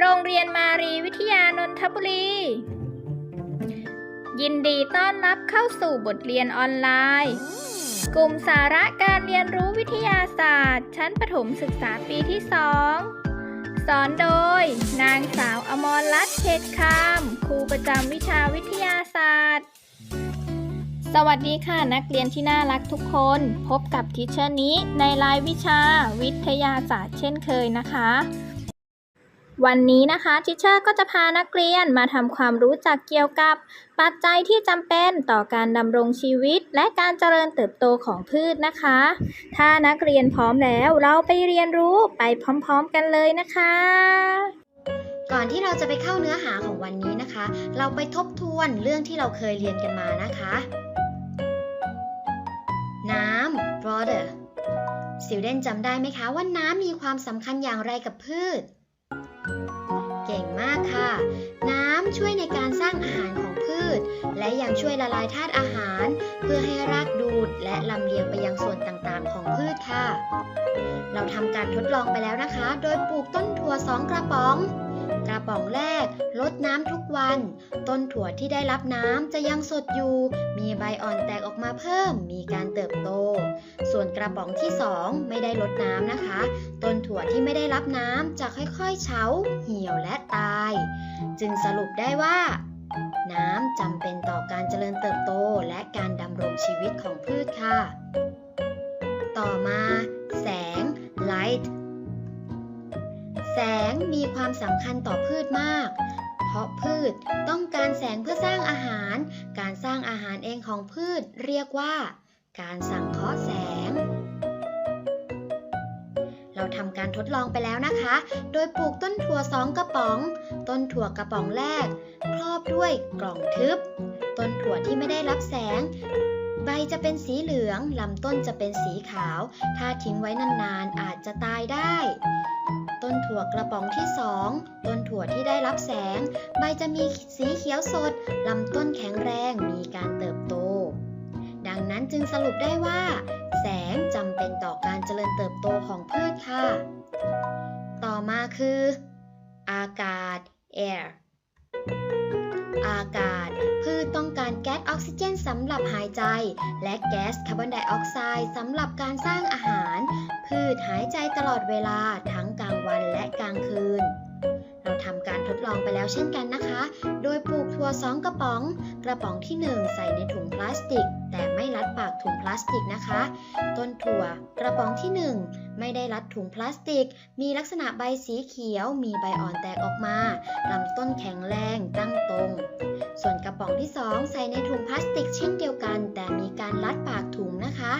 โรงเรียนมารีวิทยานนทบุรี ยินดีต้อนรับเข้าสู่บทเรียนออนไลน์ กลุ่มสาระการเรียนรู้วิทยาศาสตร์ ชั้นประถมศึกษาปีที่ 2 สอนโดย นางสาวอมรรัตน์เขตคามครูประจำวิชาวิทยาศาสตร์ สวัสดีค่ะนักเรียนที่น่ารักทุกคน พบกับทิเชอร์นี้ในรายวิชาวิทยาศาสตร์เช่นเคยนะคะ วันนี้นะคะทิเชอร์ก็จะพานักเรียนมาทำความรู้จักเกี่ยวกับ ปัจจัยที่จำเป็นต่อการดำรงชีวิต และการเจริญเติบโตของพืชนะคะ ถ้านักเรียนพร้อมแล้วเราไปเรียนรู้ไปพร้อมๆกันเลยนะคะ ก่อนที่เราจะไปเข้าเนื้อหาของวันนี้นะคะ เราไปทบทวนเรื่องที่เราเคยเรียนกันมานะคะ น้ำ water ซิลเดนจำได้ไหมคะว่าน้ำมีความสำคัญอย่างไรกับพืช ช่วยในการสร้างอาหารของพืช และยังช่วยละลายธาตุอาหาร เพื่อให้รากดูดและลำเลียงไปยังส่วนต่างๆ ของพืชค่ะ เราทำการทดลองไปแล้วนะคะ โดยปลูกต้นถั่วสองกระป๋อง ระป๋องแรกลดน้ำทุกวัน ต้นถั่วที่ได้รับน้ำจะยังสดอยู่ มีใบอ่อนแตกออกมาเพิ่ม มีการเติบโต ส่วนกระป๋องที่ 2 ไม่ได้ลดน้ำนะคะ ต้นถั่วที่ไม่ได้รับน้ำจะค่อยๆเฉา เหี่ยวและตาย จึงสรุปได้ว่าน้ำจำเป็นต่อการเจริญเติบโตและการดำรงชีวิตของพืชค่ะ ต่อมา แสง light แสงมีความสำคัญต่อพืชมาก เพราะพืชต้องการแสงเพื่อสร้างอาหาร การสร้างอาหารเองของพืชเรียกว่า การสังเคราะห์แสง เราทำการทดลองไปแล้วนะคะ โดยปลูกต้นถั่วสองกระป๋อง ต้นถั่วกระป๋องแรก ครอบด้วยกล่องทึบ ต้นถั่วที่ไม่ได้รับแสงใบจะเป็นสีเหลือง ลำต้นจะเป็นสีขาว ถ้าทิ้งไว้นานๆ อาจจะตายได้ ต้นถั่วกระป๋องที่ 2 ต้นถั่วที่ได้รับแสง ใบจะมีสีเขียวสด ลำต้นแข็งแรง มีการเติบโต ดังนั้นจึงสรุปได้ว่า แสงจำเป็นต่อการเจริญเติบโตของพืชค่ะ ต่อมาคือ อากาศ air อากาศ พืชต้องการแก๊สออกซิเจนสำหรับหายใจ และแก๊สคาร์บอนไดออกไซด์สำหรับการสร้างอาหาร พืชหายใจตลอดเวลาทั้งกลาง วันและกลางคืน เราทำการทดลองไปแล้วเช่นกันนะคะ โดยปลูกถั่วสองกระป๋อง กระป๋องที่ 1 ใส่ในถุงพลาสติก แต่ไม่รัดปากถุงพลาสติกนะคะ ต้นถั่วกระป๋องที่ 1 ไม่ได้รัดถุงพลาสติก มีลักษณะใบสีเขียว มีใบอ่อนแตกออกมาลำต้นแข็งแรงตั้งตรง ส่วนกระป๋องที่ 2 ใส่ในถุงพลาสติกเช่นเดียวกัน แต่มีการรัดปากถุงนะคะ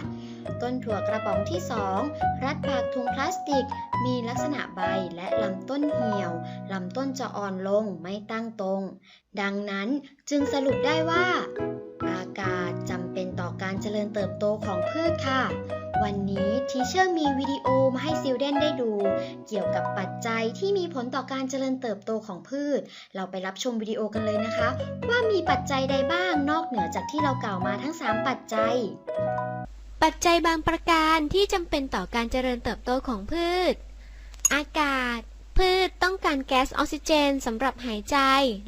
ต้นถั่วกระป๋องที่ 2 รัดปากถุงพลาสติก มีลักษณะใบและลำต้นเหี่ยว ลำต้นจะอ่อนลงไม่ตั้งตรง ดังนั้นจึงสรุปได้ว่า อากาศจำเป็นต่อการเจริญเติบโตของพืชค่ะ วันนี้ทีเชอร์มีวิดีโอมาให้ซิลเดนได้ดู เกี่ยวกับปัจจัยที่มีผลต่อการเจริญเติบโตของพืช เราไปรับชมวิดีโอกันเลยนะคะ ว่ามีปัจจัยใดบ้างนอกเหนือจากที่เรากล่าวมาทั้ง 3 ปัจจัย ปัจจัยบางประการที่จำเป็นต่อการเจริญเติบโตของพืช อากาศ พืชต้องการแก๊สออกซิเจนสำหรับหายใจ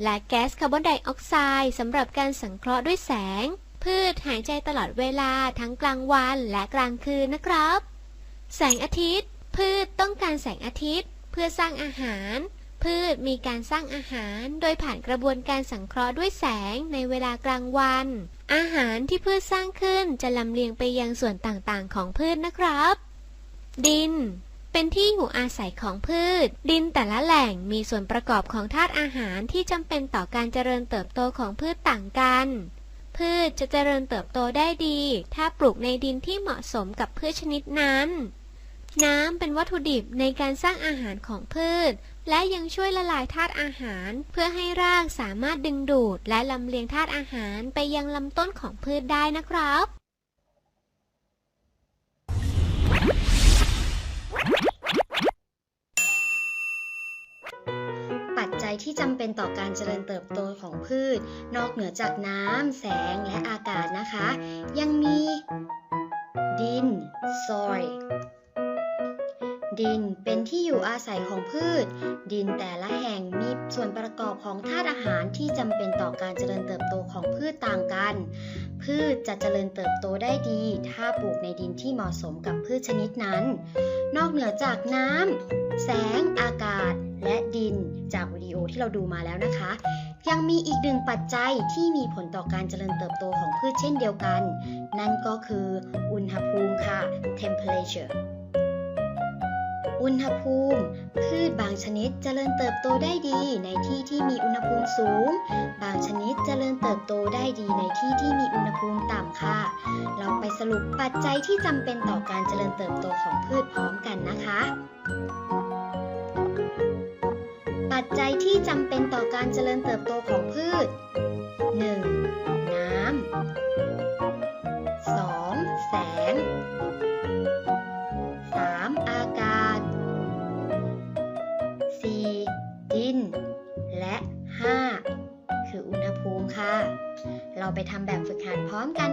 และแก๊สคาร์บอนไดออกไซด์สำหรับการสังเคราะห์ด้วยแสง พืชหายใจตลอดเวลาทั้งกลางวันและกลางคืนนะครับ แสงอาทิตย์ พืชต้องการแสงอาทิตย์ เพื่อสร้างอาหาร พืชมีการสร้างอาหารโดยผ่านกระบวนการสังเคราะห์ด้วยแสงในเวลากลางวัน อาหารที่พืชสร้างขึ้นจะลำเลียงไปยังส่วนต่างๆ ของพืชนะครับ ดิน เป็นที่อยู่อาศัยของพืช ดินแต่ละแหล่งมีส่วนประกอบของธาตุอาหารที่จำเป็นต่อการเจริญเติบโตของพืชต่างกัน พืชจะเจริญเติบโตได้ดี ถ้าปลูกในดินที่เหมาะสมกับพืชชนิดนั้น น้ำเป็นวัตถุดิบในการสร้างอาหารของพืช และยังช่วยละลายธาตุอาหาร เพื่อให้รากสามารถดึงดูด และลำเลียงธาตุอาหารไปยังลำต้นของพืชได้นะครับ ปัจจัยที่จำเป็นต่อการเจริญเติบโตของพืช นอกเหนือจากน้ำ แสงและอากาศนะคะ ยังมี ดิน soil ดินเป็นที่อยู่อาศัยของพืช ดินแต่ละแห่งมีส่วนประกอบของธาตุอาหารที่จำเป็นต่อการเจริญเติบโตของพืชต่างกัน พืชจะเจริญเติบโตได้ดี ถ้าปลูกในดินที่เหมาะสมกับพืชชนิดนั้น นอกเหนือจากน้ำแสง อากาศ และดินจากวิดีโอที่เราดูมาแล้วนะคะ ยังมีอีกหนึ่งปัจจัยที่มีผลต่อการเจริญเติบโตของพืชเช่นเดียวกัน นั่นก็คืออุณหภูมิค่ะ temperature อุณหภูมิ พืชบางชนิดเจริญเติบโตได้ดีในที่ที่มีอุณหภูมิสูง บางชนิดเจริญเติบโตได้ดีในที่ที่มีอุณหภูมิต่ำค่ะ เราไปสรุปปัจจัยที่จำเป็นต่อการเจริญเติบโตของพืชพร้อมกันนะคะ ปัจจัยที่จำเป็นต่อการเจริญเติบโตของพืช 1. น้ำ 2. แสง ไปทำแบบฝึกหัดพร้อมกัน